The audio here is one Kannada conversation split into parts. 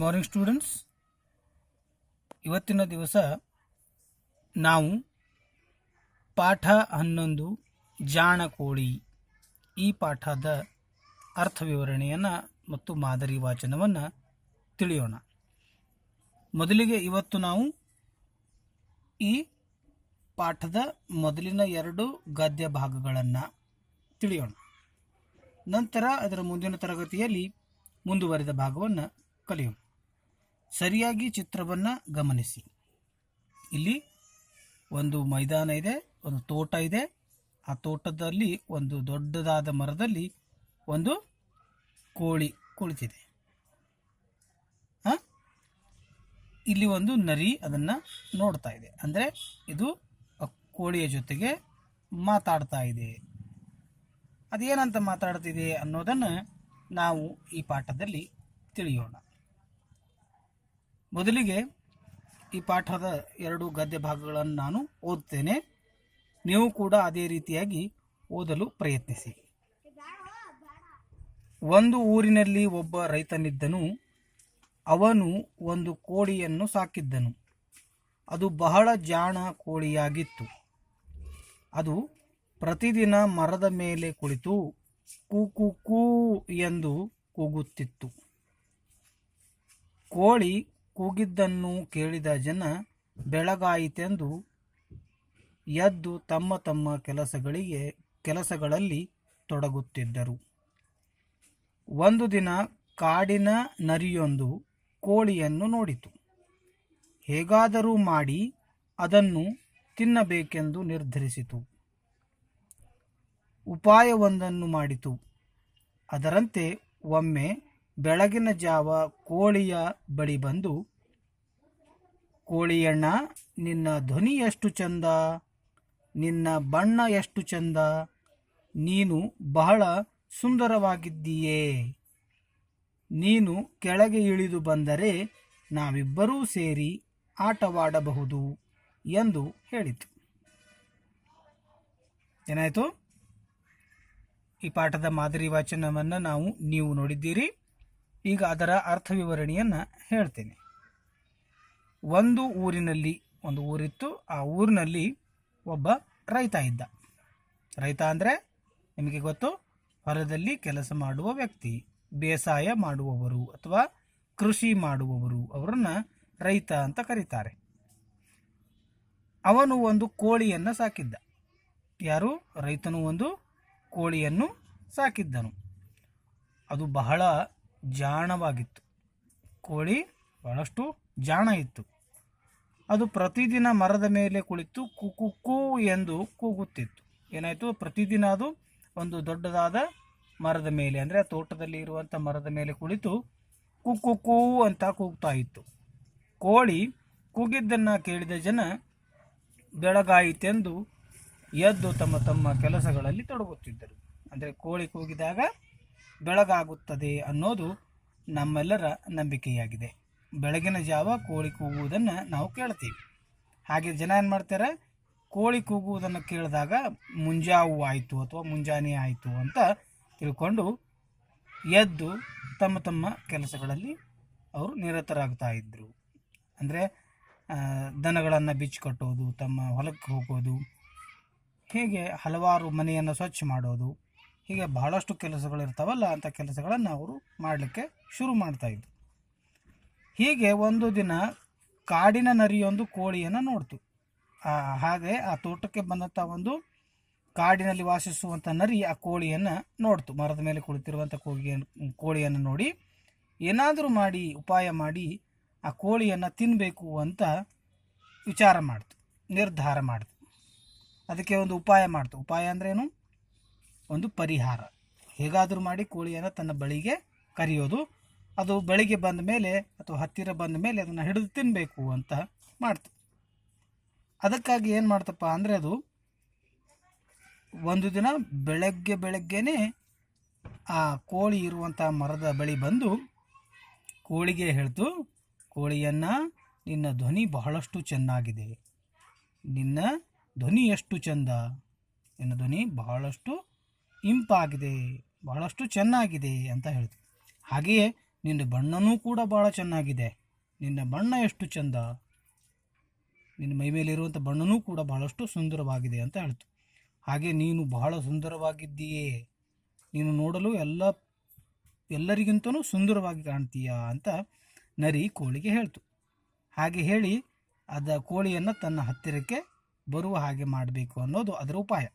ಮಾರ್ನಿಂಗ್ ಸ್ಟೂಡೆಂಟ್ಸ್, ಇವತ್ತಿನ ದಿವಸ ನಾವು ಪಾಠ ಹನ್ನೊಂದು ಜಾಣ ಕೋಳಿ ಈ ಪಾಠದ ಅರ್ಥ ವಿವರಣೆಯನ್ನು ಮತ್ತು ಮಾದರಿ ವಾಚನವನ್ನು ತಿಳಿಯೋಣ. ಮೊದಲಿಗೆ ಇವತ್ತು ನಾವು ಈ ಪಾಠದ ಮೊದಲಿನ ಎರಡು ಗದ್ಯ ಭಾಗಗಳನ್ನು ತಿಳಿಯೋಣ. ನಂತರ ಅದರ ಮುಂದಿನ ತರಗತಿಯಲ್ಲಿ ಮುಂದುವರೆದ ಭಾಗವನ್ನು ಕಲಿಯೋಣ. ಸರಿಯಾಗಿ ಚಿತ್ರವನ್ನು ಗಮನಿಸಿ. ಇಲ್ಲಿ ಒಂದು ಮೈದಾನ ಇದೆ, ಒಂದು ತೋಟ ಇದೆ. ಆ ತೋಟದಲ್ಲಿ ಒಂದು ದೊಡ್ಡದಾದ ಮರದಲ್ಲಿ ಒಂದು ಕೋಳಿ ಕುಳಿತಿದೆ? ಇಲ್ಲಿ ಒಂದು ನರಿ ಅದನ್ನು ನೋಡ್ತಾ ಇದೆ. ಅಂದರೆ ಇದು ಕೋಳಿಯ ಜೊತೆಗೆ ಮಾತಾಡ್ತಾ ಇದೆ. ಅದೇನಂತ ಮಾತಾಡ್ತಿದೆ ಅನ್ನೋದನ್ನು ನಾವು ಈ ಪಾಠದಲ್ಲಿ ತಿಳಿಯೋಣ. ಮೊದಲಿಗೆ ಈ ಪಾಠದ ಎರಡು ಗದ್ಯ ಭಾಗಗಳನ್ನು ನಾನು ಓದ್ತೇನೆ ನೀವು ಕೂಡ ಅದೇ ರೀತಿಯಾಗಿ ಓದಲು ಪ್ರಯತ್ನಿಸಿ. ಒಂದು ಊರಿನಲ್ಲಿ ಒಬ್ಬ ರೈತನಿದ್ದನು. ಅವನು ಒಂದು ಕೋಳಿಯನ್ನು ಸಾಕಿದ್ದನು. ಅದು ಬಹಳ ಜಾಣ ಕೋಳಿಯಾಗಿತ್ತು. ಅದು ಪ್ರತಿದಿನ ಮರದ ಮೇಲೆ ಕುಳಿತು ಕೂ ಕೂ ಕೂ ಎಂದು ಕೂಗುತ್ತಿತ್ತು. ಕೋಳಿ ಕೂಗಿದ್ದನ್ನು ಕೇಳಿದ ಜನ ಬೆಳಗಾಯಿತೆಂದು ಎದ್ದು ತಮ್ಮ ತಮ್ಮ ಕೆಲಸಗಳಿಗೆ, ಕೆಲಸಗಳಲ್ಲಿ ತೊಡಗುತ್ತಿದ್ದರು. ಒಂದು ದಿನ ಕಾಡಿನ ನರಿಯೊಂದು ಕೋಳಿಯನ್ನು ನೋಡಿತು. ಹೇಗಾದರೂ ಮಾಡಿ ಅದನ್ನು ತಿನ್ನಬೇಕೆಂದು ನಿರ್ಧರಿಸಿತು. ಉಪಾಯವೊಂದನ್ನು ಮಾಡಿತು. ಅದರಂತೆ ಒಮ್ಮೆ ಬೆಳಗಿನ ಜಾವ ಕೋಳಿಯ ಬಳಿ ಬಂದು, ಕೋಳಿಯಣ್ಣ, ನಿನ್ನ ಧ್ವನಿ ಎಷ್ಟು ಚಂದ? ನಿನ್ನ ಬಣ್ಣ ಎಷ್ಟು ಚಂದ? ನೀನು ಬಹಳ ಸುಂದರವಾಗಿದ್ದೀಯೇ. ನೀನು ಕೆಳಗೆ ಇಳಿದು ಬಂದರೆ ನಾವಿಬ್ಬರೂ ಸೇರಿ ಆಟವಾಡಬಹುದು ಎಂದು ಹೇಳಿತು. ಏನಾಯಿತು? ಈ ಪಾಠದ ಮಾದರಿ ವಾಚನವನ್ನು ನಾವು ನೀವು ನೋಡಿದ್ದೀರಿ. ಈಗ ಅದರ ಅರ್ಥ ವಿವರಣೆಯನ್ನು ಹೇಳ್ತೇನೆ. ಒಂದು ಊರಿನಲ್ಲಿ ಒಂದು ಊರಿತ್ತು. ಆ ಊರಿನಲ್ಲಿ ಒಬ್ಬ ರೈತ ಇದ್ದ. ರೈತ ಅಂದರೆ ನಿಮಗೆ ಗೊತ್ತು, ಹೊಲದಲ್ಲಿ ಕೆಲಸ ಮಾಡುವ ವ್ಯಕ್ತಿ, ಬೇಸಾಯ ಮಾಡುವವರು ಅಥವಾ ಕೃಷಿ ಮಾಡುವವರು ಅವರನ್ನು ರೈತ ಅಂತ ಕರೀತಾರೆ. ಅವನು ಒಂದು ಕೋಳಿಯನ್ನು ಸಾಕಿದ್ದ. ಯಾರು? ರೈತನು ಒಂದು ಕೋಳಿಯನ್ನು ಸಾಕಿದ್ದನು. ಅದು ಬಹಳ ಜಾಣವಾಗಿತ್ತು. ಕೋಳಿ ಬಹಳಷ್ಟು ಜಾಣ ಇತ್ತು. ಅದು ಪ್ರತಿದಿನ ಮರದ ಮೇಲೆ ಕುಳಿತು ಕುಕು ಎಂದು ಕೂಗುತ್ತಿತ್ತು. ಏನಾಯಿತು? ಪ್ರತಿದಿನ ಅದು ಒಂದು ದೊಡ್ಡದಾದ ಮರದ ಮೇಲೆ, ಅಂದರೆ ತೋಟದಲ್ಲಿ ಇರುವಂಥ ಮರದ ಮೇಲೆ ಕುಳಿತು ಕುಕ್ಕು ಕೂ ಅಂತ ಕೂಗ್ತಾ ಇತ್ತು. ಕೋಳಿ ಕೂಗಿದ್ದನ್ನು ಕೇಳಿದ ಜನ ಬೆಳಗಾಯಿತೆಂದು ಎದ್ದು ತಮ್ಮ ತಮ್ಮ ಕೆಲಸಗಳಲ್ಲಿ ತೊಡಗುತ್ತಿದ್ದರು. ಅಂದರೆ ಕೋಳಿ ಕೂಗಿದಾಗ ಬೆಳಗಾಗುತ್ತದೆ ಅನ್ನೋದು ನಮ್ಮೆಲ್ಲರ ನಂಬಿಕೆಯಾಗಿದೆ. ಬೆಳಗಿನ ಜಾವ ಕೋಳಿ ಕೂಗುವುದನ್ನು ನಾವು ಕೇಳ್ತೀವಿ. ಹಾಗೆ ಜನ ಏನು ಮಾಡ್ತಾರೆ? ಕೋಳಿ ಕೂಗುವುದನ್ನು ಕೇಳಿದಾಗ ಮುಂಜಾವು ಆಯಿತು ಅಥವಾ ಮುಂಜಾನೆ ಆಯಿತು ಅಂತ ತಿಳ್ಕೊಂಡು ಎದ್ದು ತಮ್ಮ ತಮ್ಮ ಕೆಲಸಗಳಲ್ಲಿ ಅವರು ನಿರತರಾಗ್ತಾ ಇದ್ದರು ಅಂದರೆ ದನಗಳನ್ನು ಬಿಚ್ಚಿ ಕಟ್ಟೋದು ತಮ್ಮ ಹೊಲಕ್ಕೆ ಹೋಗೋದು, ಹೀಗೆ ಹಲವಾರು ಮನೆಯನ್ನು ಸ್ವಚ್ಛ ಮಾಡೋದು ಹೀಗೆ ಬಹಳಷ್ಟು ಕೆಲಸಗಳಿರ್ತಾವಲ್ಲ ಅಂಥ ಕೆಲಸಗಳನ್ನು ಅವರು ಮಾಡಲಿಕ್ಕೆ ಶುರು ಮಾಡ್ತಾಯಿದ್ರು ಹೀಗೆ ಒಂದು ದಿನ ಕಾಡಿನ ನರಿಯೊಂದು ಕೋಳಿಯನ್ನು ನೋಡ್ತು. ಹಾಗೆ ಆ ತೋಟಕ್ಕೆ ಬಂದಂಥ ಒಂದು ಕಾಡಿನಲ್ಲಿ ವಾಸಿಸುವಂಥ ನರಿ ಆ ಕೋಳಿಯನ್ನು ನೋಡ್ತು. ಮರದ ಮೇಲೆ ಕುಳಿತಿರುವಂಥ ಕೋಳಿಯನ್ನು ಕೋಳಿಯನ್ನು ನೋಡಿ ಏನಾದರೂ ಮಾಡಿ, ಉಪಾಯ ಮಾಡಿ ಆ ಕೋಳಿಯನ್ನು ತಿನ್ನಬೇಕು ಅಂತ ವಿಚಾರ ಮಾಡ್ತು, ನಿರ್ಧಾರ ಮಾಡ್ತು. ಅದಕ್ಕೆ ಒಂದು ಉಪಾಯ ಮಾಡ್ತು. ಉಪಾಯ ಅಂದ್ರೇನು? ಒಂದು ಪರಿಹಾರ. ಹೇಗಾದರೂ ಮಾಡಿ ಕೋಳಿಯನ್ನು ತನ್ನ ಬಳಿಗೆ ಕರೆಯೋದು. ಅದು ಬೆಳಿಗ್ಗೆ ಬಂದ ಮೇಲೆ ಅಥವಾ ಹತ್ತಿರ ಬಂದ ಮೇಲೆ ಅದನ್ನು ಹಿಡಿದು ತಿನ್ನಬೇಕು ಅಂತ ಮಾಡ್ತು. ಅದಕ್ಕಾಗಿ ಏನು ಮಾಡ್ತಪ್ಪ ಅಂದರೆ ಅದು ಒಂದು ದಿನ ಬೆಳಗ್ಗೆ ಬೆಳಗ್ಗೆನೇ ಆ ಕೋಳಿ ಇರುವಂಥ ಮರದ ಬಳಿ ಬಂದು ಕೋಳಿಗೆ ಹೇಳ್ತು, ಕೋಳಿಯನ್ನು ನಿನ್ನ ಧ್ವನಿ ಬಹಳಷ್ಟು ಚೆನ್ನಾಗಿದೆ. ನಿನ್ನ ಧ್ವನಿ ಎಷ್ಟು ಚಂದ. ನಿನ್ನ ಧ್ವನಿ ಬಹಳಷ್ಟು ಇಂಪಾಗಿದೆ, ಬಹಳಷ್ಟು ಚೆನ್ನಾಗಿದೆ ಅಂತ ಹೇಳ್ತು ಹಾಗೆಯೇ ನಿನ್ನ ಬಣ್ಣನೂ ಕೂಡ ಭಾಳ ಚೆನ್ನಾಗಿದೆ. ನಿನ್ನ ಬಣ್ಣ ಎಷ್ಟು ಚೆಂದ. ನಿನ್ನ ಮೈ ಮೇಲಿರುವಂಥ ಬಣ್ಣನೂ ಕೂಡ ಬಹಳಷ್ಟು ಸುಂದರವಾಗಿದೆ ಅಂತ ಹೇಳ್ತು ಹಾಗೆ ನೀನು ಬಹಳ ಸುಂದರವಾಗಿದ್ದೀಯೇ. ನೀನು ನೋಡಲು ಎಲ್ಲ, ಎಲ್ಲರಿಗಿಂತನೂ ಸುಂದರವಾಗಿ ಕಾಣ್ತೀಯಾ ಅಂತ ನರಿ ಕೋಳಿಗೆ ಹೇಳ್ತು. ಹಾಗೆ ಹೇಳಿ, ಅದ ಕೋಳಿಯನ್ನು ತನ್ನ ಹತ್ತಿರಕ್ಕೆ ಬರುವ ಹಾಗೆ ಮಾಡಬೇಕು ಅನ್ನೋದು ಅದರ ಉಪಾಯ.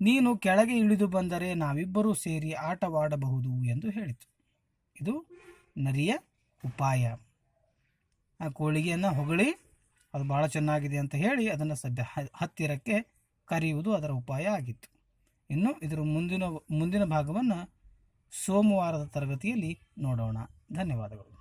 ನೀನು ಕೆಳಗೆ ಇಳಿದು ಬಂದರೆ ನಾವಿಬ್ಬರೂ ಸೇರಿ ಆಟವಾಡಬಹುದು ಎಂದು ಹೇಳಿತು. ಇದು ನರಿಯ ಉಪಾಯ. ಆ ಕೋಳಿಗೆಯನ್ನು ಹೊಗಳಿ, ಅದು ಭಾಳ ಚೆನ್ನಾಗಿದೆ ಅಂತ ಹೇಳಿ ಅದನ್ನು ಸದ್ಯ ಹತ್ತಿರಕ್ಕೆ ಕರೆಯುವುದು ಅದರ ಉಪಾಯ ಆಗಿತ್ತು. ಇನ್ನು ಇದರ ಮುಂದಿನ ಮುಂದಿನ ಭಾಗವನ್ನು ಸೋಮವಾರದ ತರಗತಿಯಲ್ಲಿ ನೋಡೋಣ. ಧನ್ಯವಾದಗಳು.